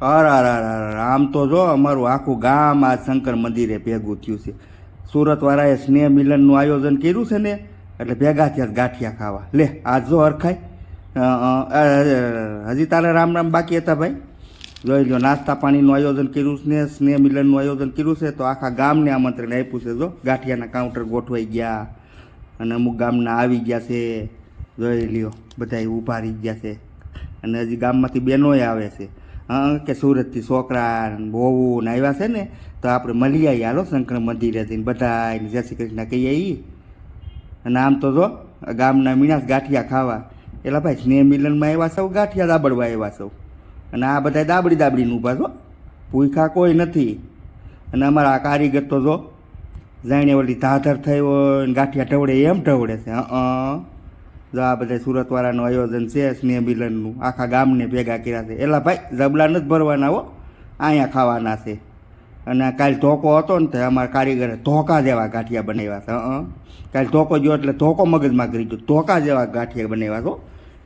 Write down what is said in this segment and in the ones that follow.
અર અર અર આમ તો જો અમારું આખું ગામ આ શંકર મંદિરે ભેગું થયું છે. સુરતવાળાએ સ્નેહ મિલનનું આયોજન કર્યું છે ને, એટલે ભેગા થયા ગાંઠિયા ખાવા. લે, આજ જો હરખાય. હજી તારે રામ રામ બાકી હતા ભાઈ? જોઈ લો નાસ્તા પાણીનું આયોજન કર્યું છે ને, સ્નેહ મિલનનું આયોજન કર્યું છે, તો આખા ગામને આમંત્રણ આપ્યું છે. જો, ગાંઠિયાના કાઉન્ટર ગોઠવાઈ ગયા અને અમુક ગામના આવી ગયા છે. જોઈ લ્યો બધા ઊભા રહી ગયા છે. અને હજી ગામમાંથી બહેનોય આવે છે. કે સુરતથી છોકરા ને ને આવ્યા છે ને, તો આપણે મળી આવીએ હાલો શંકર મંદિરે જઈને બધા જય શ્રી કૃષ્ણ કહીએ એ અને આમ તો જો, ગામના મીણાસ ગાંઠિયા ખાવા. એટલે ભાઈ, સ્નેહ મિલનમાં આવ્યા સૌ ગાંઠિયા દાબડવા આવ્યા સૌ અને આ બધા દાબડી દાબડીને ઊભા છો? પૂખા કોઈ નથી. અને અમારા આ કારીગર તો જો જાણે ઓલી ધાધર થઈ હોય ગાંઠિયા ઢવડે એમ ઢવડે છે હં. જો આ બધા સુરતવાળાનું આયોજન છે સ્નેહ મિલનનું આખા ગામને ભેગા કર્યા છે. એલા ભાઈ, જબલા નથી ભરવાના હો. અહીંયા ખાવાના છે. અને કાલ ધોકો હતો ને તો અમારા કારીગરે ધોકા જેવા ગાંઠિયા બનાવ્યા છે, હં કાલ ધોકો જો એટલે ધોકો મગજમાં કરી ગયો. ધોકા જેવા ગાંઠિયા બનાવ્યા છો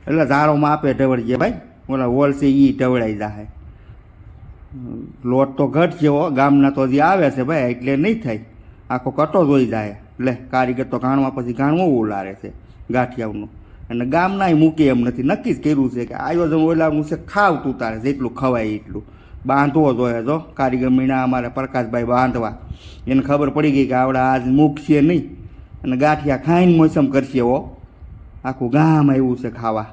એટલે ઝારોમાં આપે ઢવળીએ ભાઈ. ઓલા હોલ છે એ ઢવળાઈ જાય લોટ તો ઘટ જેવો, ગામના તો હજી આવે છે ભાઈ, એટલે નહીં થાય. આખો કટો જોઈ જાય લે, કારીગર તો ઘાણવા પછી ગાણવો ઓલારે છે ગાંઠિયાનું અને ગામનાય મૂકે એમ નથી, નક્કી જ કર્યું છે કે આયોજન ઓલાનું છે ખાવ તું તારે, જેટલું ખવાય એટલું. બાંધવો જોઈએ જો, કારીગર મીણા અમારે પ્રકાશભાઈ બાંધવા. એને ખબર પડી ગઈ કે આવડે આજ મૂકશે નહીં. અને ગાંઠિયા ખાઈને મોસમ કરશે હો. આખું ગામ આવ્યું છે ખાવા.